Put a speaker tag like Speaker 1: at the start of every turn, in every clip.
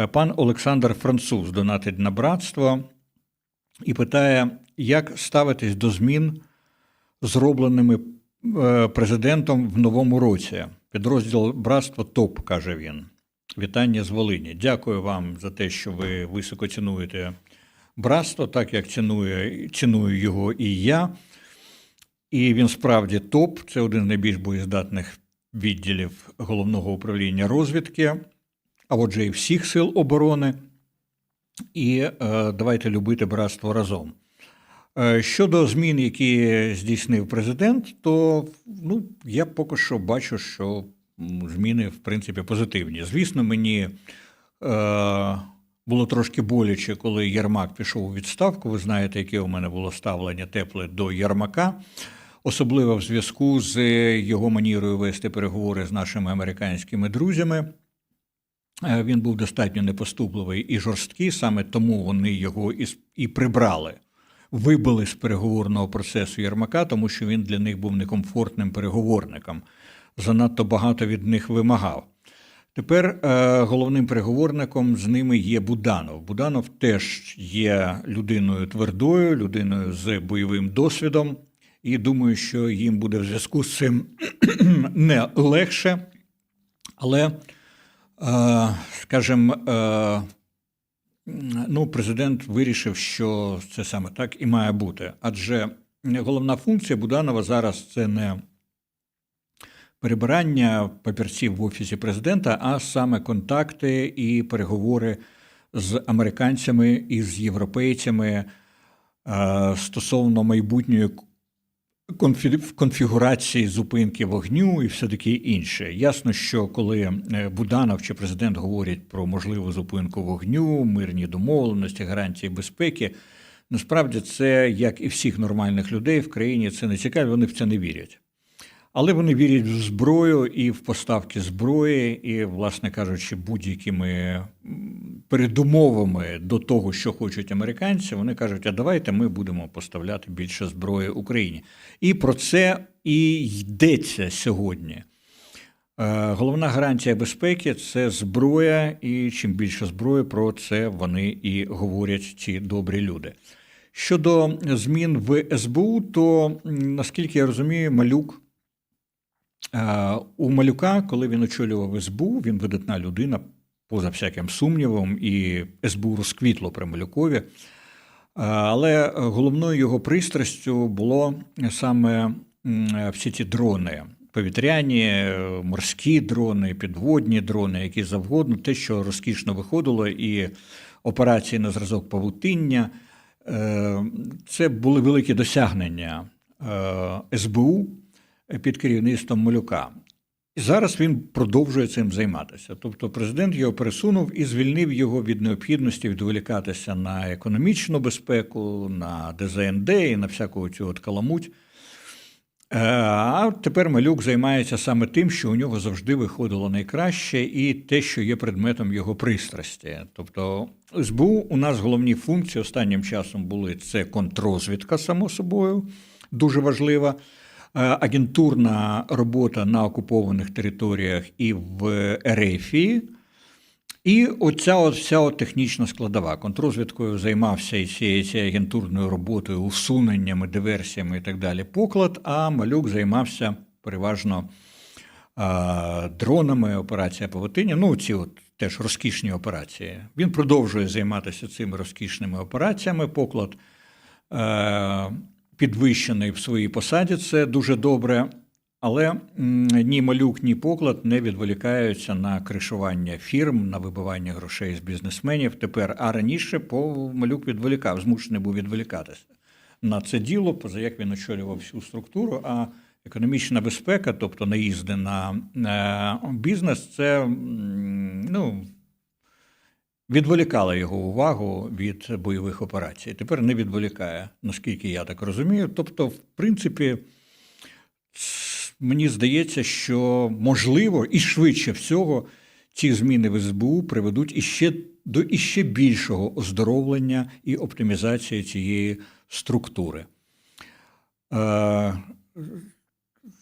Speaker 1: Е, Пан Олександр Француз донатить на братство і питає, як ставитись до змін, зробленими е, президентом в новому році. Підрозділ братство ТОП, каже він. Вітання з Волині. Дякую вам за те, що ви високо цінуєте братство, так як цінує, ціную його і я. І він справді топ. Це один з найбільш боєздатних відділів головного управління розвідки, а отже, і всіх сил оборони. І е, давайте любити братство разом. Е, Щодо змін, які здійснив президент, то ну, я поки що бачу, що зміни в принципі позитивні. Звісно, мені е, було трошки боляче, коли Єрмак пішов у відставку. Ви знаєте, яке у мене було ставлення тепле до Єрмака, особливо в зв'язку з його манірою вести переговори з нашими американськими друзями. Е, Він був достатньо непоступливий і жорсткий, саме тому вони його і, прибрали, вибили з переговорного процесу Єрмака, тому що він для них був некомфортним переговорником. Занадто багато від них вимагав. Тепер е, головним переговорником з ними є Буданов. Буданов теж є людиною твердою, людиною з бойовим досвідом, і думаю, що їм буде в зв'язку з цим не легше, але, е, скажімо, е, ну, президент вирішив, що це саме так і має бути. Адже головна функція Буданова зараз це не перебирання папірців в офісі президента, а саме контакти і переговори з американцями і з європейцями е, стосовно майбутньої конфігурації зупинки вогню і все таке інше. Ясно, що коли е, Буданов чи президент говорять про можливу зупинку вогню, мирні домовленості, гарантії безпеки, насправді це, як і всіх нормальних людей в країні, це не цікаво, вони в це не вірять. Але вони вірять в зброю і в поставки зброї, і, власне кажучи, будь-якими передумовами до того, що хочуть американці, вони кажуть, а давайте ми будемо поставляти більше зброї Україні. І про це і йдеться сьогодні. Е, Головна гарантія безпеки це зброя, і чим більше зброї, про це вони і говорять ці добрі люди. Щодо змін в СБУ, то наскільки я розумію, малюк. Е, У Малюка, коли він очолював СБУ, він видатна людина, поза всяким сумнівом, і СБУ розквітло при Малюкові. Е, Але головною його пристрастю було саме всі ці дрони. Повітряні, е, морські дрони, підводні дрони, які завгодно, те, що розкішно виходило, і операції на зразок павутиння. Е, Це були великі досягнення СБУ під керівництвом Малюка. І зараз він продовжує цим займатися. Тобто президент його пересунув і звільнив його від необхідності відволікатися на економічну безпеку, на ДЗНД і на всяку цю от каламуть. Е, А тепер малюк займається саме тим, що у нього завжди виходило найкраще, і те, що є предметом його пристрасті. Тобто, СБУ у нас головні функції останнім часом були це контррозвідка, само собою, дуже важлива. Е, Агентурна робота на окупованих територіях і в Ерефії. І оця от вся от технічна складова. Контррозвідкою займався і цією, агентурною роботою, усуненнями, диверсіями і так далі. Поклад, а малюк займався переважно а, дронами, операція Павутиння. Ну, ці от теж розкішні операції. Він продовжує займатися цими розкішними операціями. Поклад е, підвищений в своїй посаді, це дуже добре. Але ні малюк, ні поклад не відволікаються на кришування фірм, на вибивання грошей з бізнесменів тепер. А раніше по малюк відволікав, змушений був відволікатися на це діло, поза як він очолював всю структуру. А економічна безпека, тобто наїзди на, на бізнес, це ну, відволікала його увагу від бойових операцій. Тепер не відволікає, наскільки я так розумію. Тобто, в принципі. Мені здається, що можливо і швидше всього ці зміни в СБУ приведуть іще до іще більшого оздоровлення і оптимізації цієї структури. Е,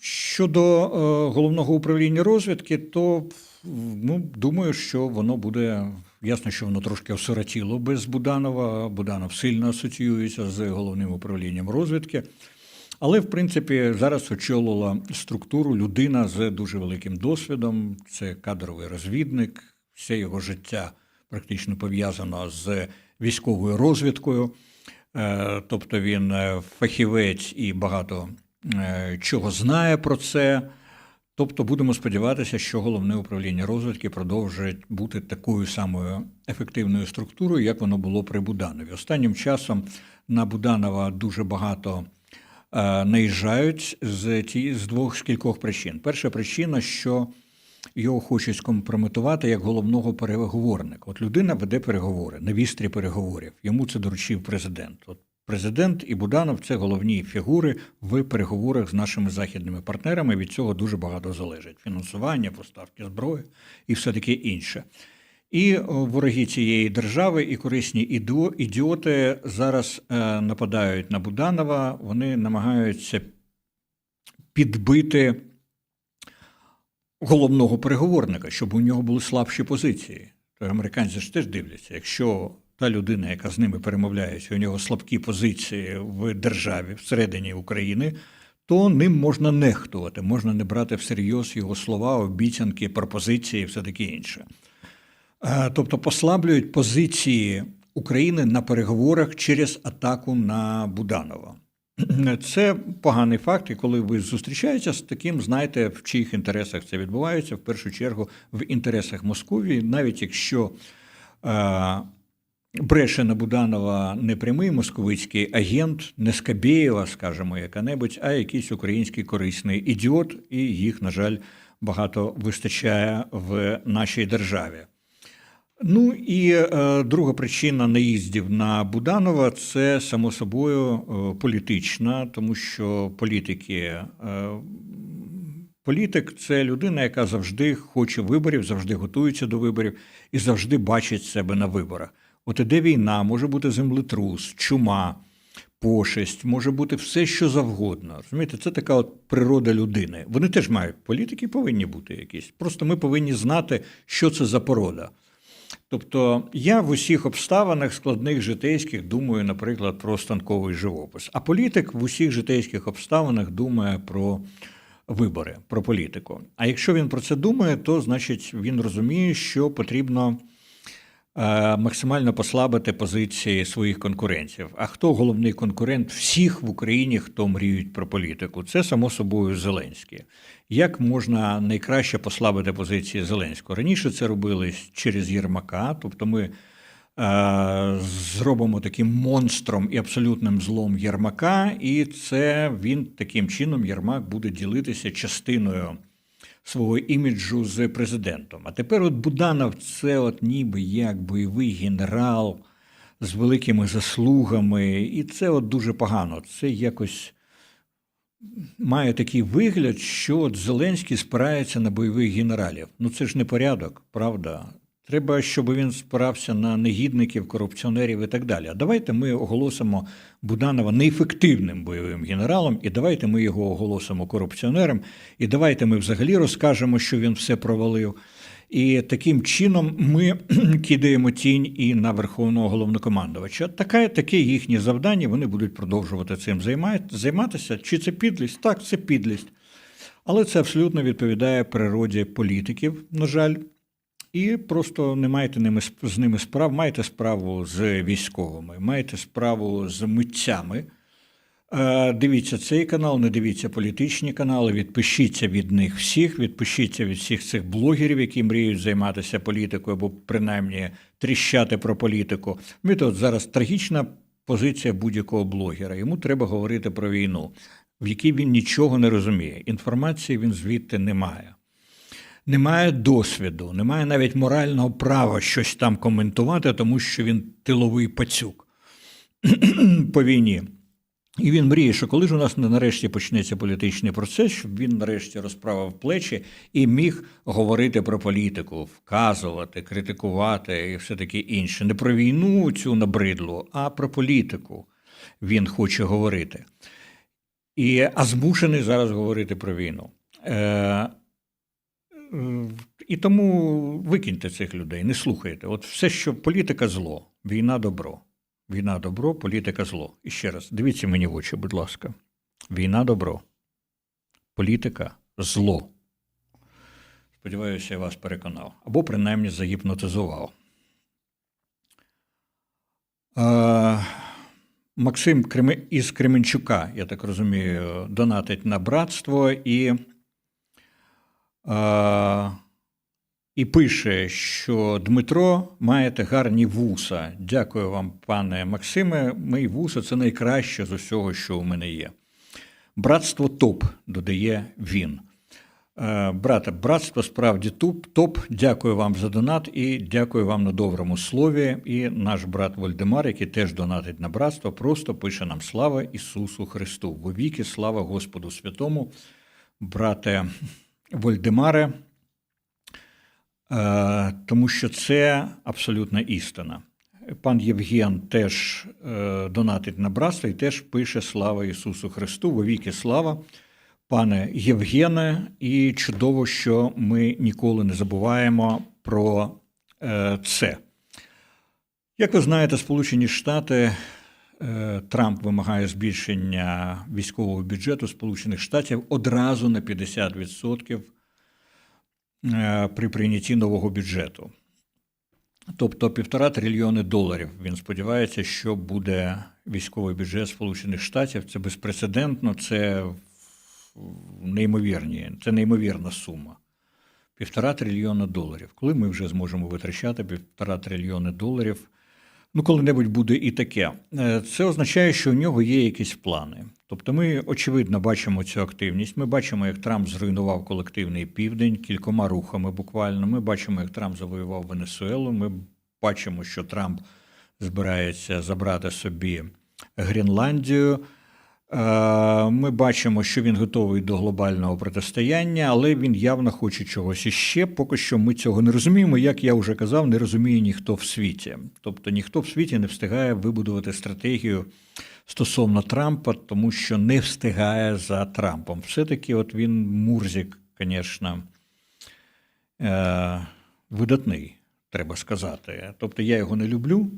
Speaker 1: Щодо е, головного управління розвідки, то ну, думаю, що воно буде Ясно, що воно трошки осиротіло без Буданова. Буданов сильно асоціюється з головним управлінням розвідки. Але, в принципі, зараз очолила структуру людина з дуже великим досвідом. Це кадровий розвідник, все його життя практично пов'язано з військовою розвідкою. Е, Тобто він е, фахівець і багато е, чого знає про це. Тобто будемо сподіватися, що головне управління розвідки продовжить бути такою самою ефективною структурою, як воно було при Буданові. Останнім часом на Буданова дуже багато е, наїжджають з ті з двох з кількох причин. Перша причина, що його хочуть скомпрометувати як головного переговорника. От людина веде переговори на вістрі переговорів. Йому це доручив президент. От президент і Буданов це головні фігури в переговорах з нашими західними партнерами. Від цього дуже багато залежить: фінансування, поставки зброї і все таке інше. І вороги цієї держави і корисні ідіоти зараз е, нападають на Буданова. Вони намагаються підбити головного переговорника, щоб у нього були слабші позиції. То американці ж теж дивляться, якщо та людина, яка з ними перемовляється, у нього слабкі позиції в державі всередині України, то ним можна нехтувати, можна не брати всерйоз його слова, обіцянки, пропозиції і все таке інше. Е, Тобто послаблюють позиції України на переговорах через атаку на Буданова. Це поганий факт, і коли ви зустрічаєтеся з таким, знаєте, в чиїх інтересах це відбувається, в першу чергу в інтересах Московії, навіть якщо е, бреше на Буданова не прямий московицький агент, не Скабєєва, скажімо, яка-небудь, а якийсь український корисний ідіот, і їх, на жаль, багато вистачає в нашій державі. Ну і е, друга причина наїздів на Буданова це само собою е, політична, тому що політики, е, політик це людина, яка завжди хоче виборів, завжди готується до виборів і завжди бачить себе на виборах. От іде війна, може бути землетрус, чума, пошесть, може бути все, що завгодно. Розумієте, це така от природа людини. Вони теж мають політики, повинні бути якісь. Просто ми повинні знати, що це за порода. Тобто я в усіх обставинах складних житейських думаю, наприклад, про станковий живопис, а політик в усіх житейських обставинах думає про вибори, про політику. А якщо він про це думає, то значить він розуміє, що потрібно максимально послабити позиції своїх конкурентів. А хто головний конкурент всіх в Україні, хто мріють про політику? Це само собою Зеленський. Як можна найкраще послабити позиції Зеленського? Раніше це робили через Єрмака, тобто ми е, зробимо таким монстром і абсолютним злом Єрмака, і це він таким чином Єрмак буде ділитися частиною свого іміджу з президентом. А тепер от Буданов це от ніби як бойовий генерал з великими заслугами, і це от дуже погано. Це якось має такий вигляд, що от Зеленський спирається на бойових генералів. Ну це ж не порядок, правда? Треба, щоб він спирався на негідників, корупціонерів і так далі. А давайте ми оголосимо Буданова неефективним бойовим генералом, і давайте ми його оголосимо корупціонером, і давайте ми взагалі розкажемо, що він все провалив. І таким чином ми кидаємо тінь і на верховного головнокомандувача. Таке, таке їхнє завдання. Вони будуть продовжувати цим займатися. Чи це підлість? Так, це підлість. Але це абсолютно відповідає природі політиків, на жаль. І просто не маєте ними з ними справ, маєте справу з військовими, маєте справу з митцями. Е, Дивіться цей канал, не дивіться політичні канали, відпишіться від них всіх, відпишіться від всіх цих блогерів, які мріють займатися політикою або принаймні тріщати про політику. От зараз трагічна позиція будь-якого блогера. Йому треба говорити про війну, в якій він нічого не розуміє. Інформації він звідти не має. Немає досвіду, немає навіть морального права щось там коментувати, тому що він тиловий пацюк по війні. І він мріє, що коли ж у нас нарешті почнеться політичний процес, щоб він нарешті розправив плечі і міг говорити про політику, вказувати, критикувати і все таке інше. Не про війну цю набридлу, а про політику він хоче говорити. І, а змушений зараз говорити про війну. Е, І тому викиньте цих людей, не слухайте. От все, що політика зло, війна добро. Війна добро, політика зло. І ще раз, дивіться мені в очі, будь ласка. Війна добро. Політика зло. Сподіваюся, я вас переконав. Або принаймні загіпнотизував. Е, Максим із Кременчука, я так розумію, донатить на братство і, і пише, що Дмитро маєте гарні вуса. Дякую вам, пане Максиме. Мої вуса це найкраще з усього, що у мене є. Братство топ, додає він. Е, Брате, братство справді топ. Дякую вам за донат і дякую вам на доброму слові. І наш брат Вольдемар, який теж донатить на братство, просто пише нам слава Ісусу Христу. Вовіки, слава Господу Святому, брате Вольдемаре, Е, тому що це абсолютна істина. Пан Євген теж е, донатить на братство і теж пише Слава Ісусу Христу, вовіки слава, пане Євгене, і чудово, що ми ніколи не забуваємо про е, це. Як ви знаєте, Сполучені Штати Трамп вимагає збільшення військового бюджету Сполучених Штатів одразу на 50% е, при прийнятті нового бюджету. Тобто півтора трильйони доларів. Він сподівається, що буде військовий бюджет Сполучених Штатів. Це безпрецедентно, це неймовірні, це неймовірна сума. Півтора трильйона доларів. Коли ми вже зможемо витрачати півтора трильйони доларів, ну коли-небудь буде і таке. Е, Це означає, що у нього є якісь плани. Тобто, ми очевидно бачимо цю активність. Ми бачимо, як Трамп зруйнував колективний південь кількома рухами. Буквально. Ми бачимо, як Трамп завоював Венесуелу. Ми бачимо, що Трамп збирається забрати собі Гренландію. Е, Ми бачимо, що він готовий до глобального протистояння, але він явно хоче чогось іще. Поки що ми цього не розуміємо. Як я вже казав, не розуміє ніхто в світі. Тобто ніхто в світі не встигає вибудувати стратегію стосовно Трампа, тому що не встигає за Трампом. Все-таки от він Мурзік, звісно, е, видатний, треба сказати. Тобто я його не люблю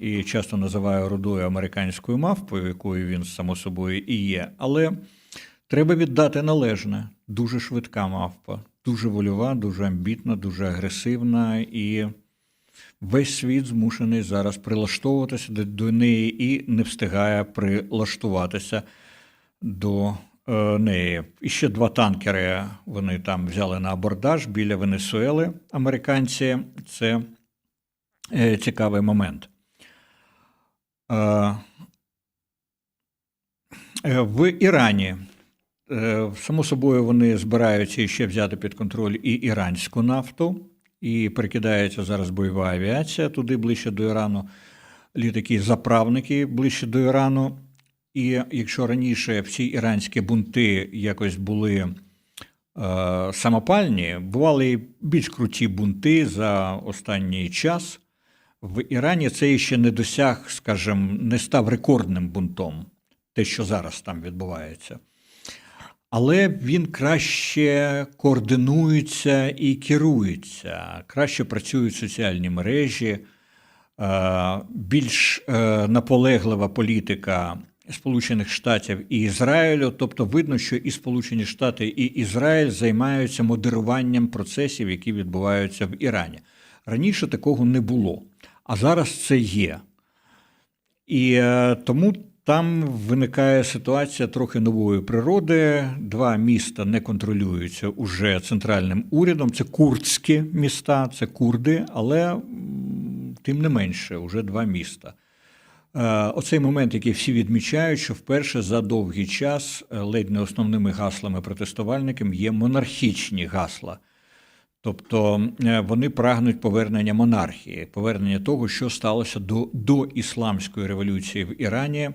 Speaker 1: і часто називаю рудою американською мавпою, якою він само собою і є. Але треба віддати належне. Дуже швидка мавпа, дуже вольова, дуже амбітна, дуже агресивна і. Весь світ змушений зараз прилаштовуватися до, до неї і не встигає прилаштуватися до е, неї. І ще два танкери вони там взяли на абордаж біля Венесуели, американці. Це е, цікавий момент. Е, е, в Ірані. Е, Само собою, вони збираються ще взяти під контроль і іранську нафту, і перекидається зараз бойова авіація туди ближче до Ірану, літаки-заправники ближче до Ірану. І якщо раніше всі іранські бунти якось були самопальні, бували і більш круті бунти за останній час. В Ірані це ще не досяг, скажімо, не став рекордним бунтом, те, що зараз там відбувається. Але він краще координується і керується, краще працюють соціальні мережі, е, більш е, наполеглива політика Сполучених Штатів і Ізраїлю. Тобто, видно, що і Сполучені Штати, і Ізраїль займаються модеруванням процесів, які відбуваються в Ірані. Раніше такого не було, а зараз це є. І е, тому там виникає ситуація трохи нової природи. Два міста не контролюються уже центральним урядом. Це курдські міста, це курди, але тим не менше, вже два міста. Е, Оцей момент, який всі відмічають, що вперше за довгий час е, ледь не основними гаслами протестувальників є монархічні гасла. Тобто е, вони прагнуть повернення монархії, повернення того, що сталося до, до ісламської революції в Ірані,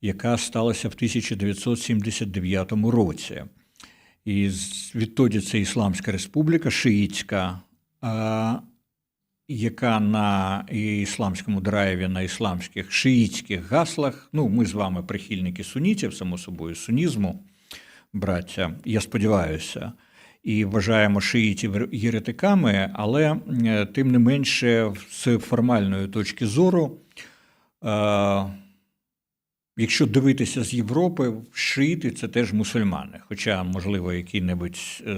Speaker 1: яка сталася в 1979 році. І відтоді це Ісламська республіка, шиїцька, яка на ісламському драйві, на ісламських шиїцьких гаслах. Ну, ми з вами прихильники сунітів, само собою, сунізму, браття, я сподіваюся. І вважаємо шиїтів єретиками, але тим не менше, з формальної точки зору, е, якщо дивитися з Європи, шиїти це теж мусульмани. Хоча, можливо, який-небудь е,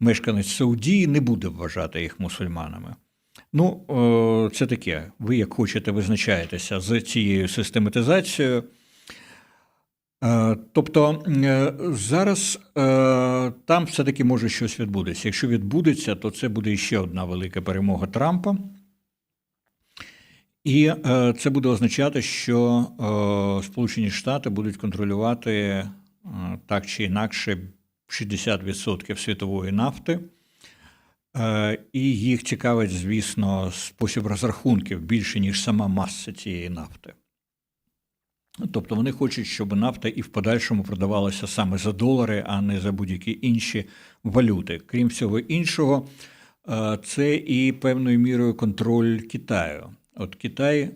Speaker 1: мешканець Саудії не буде вважати їх мусульманами. Ну, е, це таке. Ви як хочете визначаєтеся з цією систематизацією. Е, Тобто е, зараз е, там все-таки може щось відбудеться. Якщо відбудеться, то це буде ще одна велика перемога Трампа. І це буде означати, що Сполучені Штати будуть контролювати так чи інакше 60% світової нафти. І їх цікавить, звісно, спосіб розрахунків більше, ніж сама маса цієї нафти. Тобто вони хочуть, щоб нафта і в подальшому продавалася саме за долари, а не за будь-які інші валюти. Крім всього іншого, е, це і певною мірою контроль Китаю. От Китай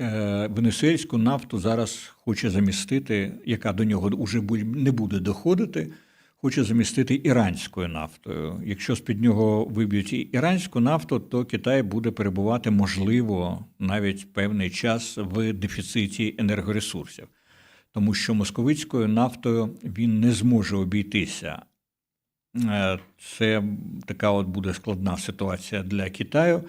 Speaker 1: е, венесуельську нафту зараз хоче замістити, яка до нього вже не буде доходити, хоче замістити іранською нафтою. Якщо з-під нього виб'ють іранську нафту, то Китай буде перебувати, можливо, навіть певний час в дефіциті енергоресурсів, тому що московицькою нафтою він не зможе обійтися. Е, Це така от буде складна ситуація для Китаю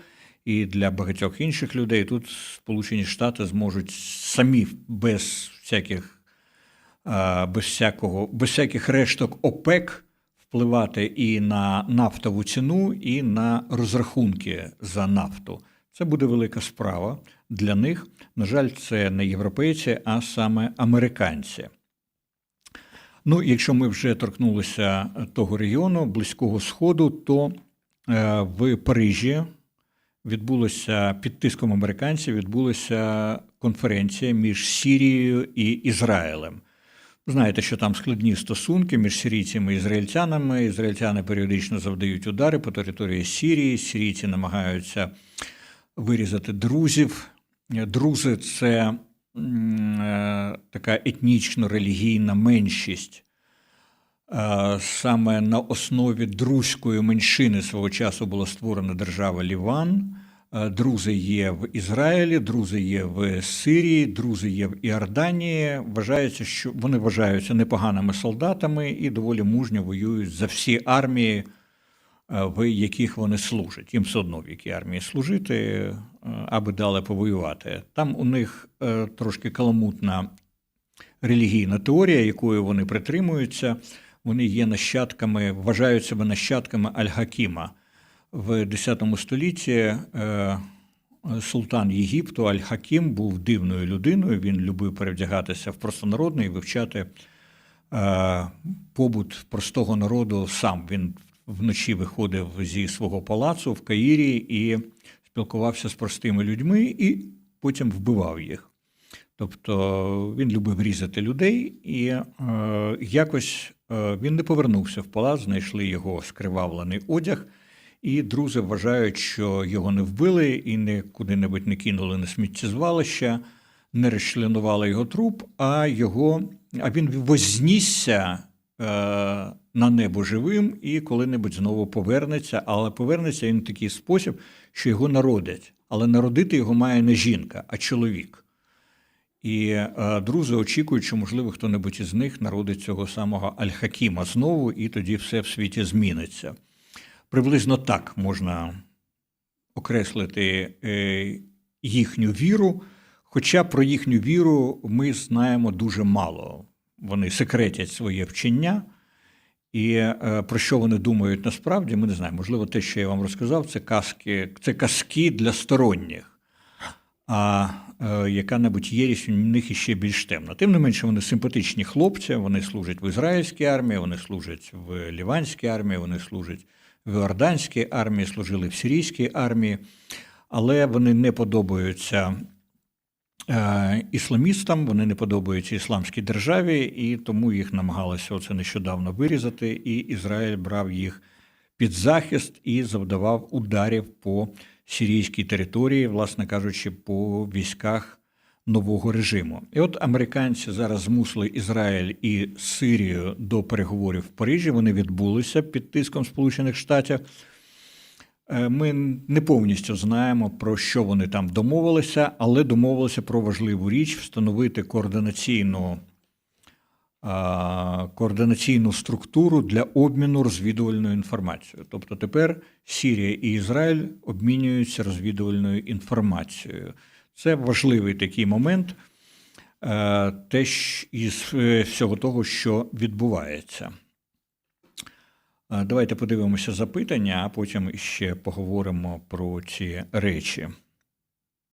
Speaker 1: і для багатьох інших людей. Тут Сполучені Штати зможуть самі без всяких без всякого, без всяких решток ОПЕК впливати і на нафтову ціну, і на розрахунки за нафту. Це буде велика справа для них. На жаль, це не європейці, а саме американці. Ну, якщо ми вже торкнулися того регіону Близького Сходу, то е, в Парижі відбулося під тиском американців відбулася конференція між Сірією і Ізраїлем. Знаєте, що там складні стосунки між сирійцями і ізраїльтянами. Ізраїльтяни періодично завдають удари по території Сірії. Сирійці намагаються вирізати друзів. Друзи це е, така етнічно-релігійна меншість. Е, Саме на основі друзької меншини свого часу була створена держава Ліван. Е, Друзи є в Ізраїлі, друзи є в Сирії, друзи є в Іорданії. Вважається, що вони вважаються непоганими солдатами і доволі мужньо воюють за всі армії, е, в яких вони служать. Їм все одно в якій армії служити, е, аби дали повоювати. Там у них трошки каламутна релігійна теорія, якою вони притримуються. Вони є нащадками, вважають себе нащадками Аль-Хакіма. В X столітті е, султан Єгипту Аль-Хакім був дивною людиною. Він любив перевдягатися в простонародний і вивчати е, побут простого народу сам. Він вночі виходив зі свого палацу в Каїрі і спілкувався з простими людьми, і потім вбивав їх. Тобто він любив різати людей, і е, якось е, він не повернувся в палац, знайшли його скривавлений одяг, і друзі вважають, що його не вбили і не куди-небудь не кинули на сміттєзвалище, не розчленували його труп, а його, а він вознісся е, на небо живим і коли-небудь знову повернеться, але повернеться він в такий спосіб, що його народять. Але народити його має не жінка, а чоловік. І е, друзі очікують, що, можливо, хто-небудь із них народить цього самого Аль-Хакіма знову, і тоді все в світі зміниться. Приблизно так можна окреслити е, їхню віру. Хоча про їхню віру ми знаємо дуже мало. Вони секретять своє вчення, і е, про що вони думають насправді, ми не знаємо. Можливо, те, що я вам розказав, це казки, це казки для сторонніх. А е, яка-небудь єрість у них іще більш темна. Тим не менше, вони симпатичні хлопці, вони служать в ізраїльській армії, вони служать в ліванській армії, вони служать в Іорданській армії, служили в сирійській армії, але вони не подобаються е, ісламістам, вони не подобаються ісламській державі, і тому їх намагалися оце нещодавно вирізати, і Ізраїль брав їх під захист і завдавав ударів по сирійській території, власне кажучи, по військах нового режиму. І от американці зараз змусили Ізраїль і Сирію до переговорів в Парижі. Вони відбулися під тиском Сполучених Штатів. Е, Ми не повністю знаємо, про що вони там домовилися, але домовилися про важливу річ встановити координаційну, координаційну структуру для обміну розвідувальною інформацією. Тобто тепер Сірія і Ізраїль обмінюються розвідувальною інформацією. Це важливий такий момент, е, теж із е, всього того, що відбувається. Е, Давайте подивимося запитання, а потім ще поговоримо про ці речі.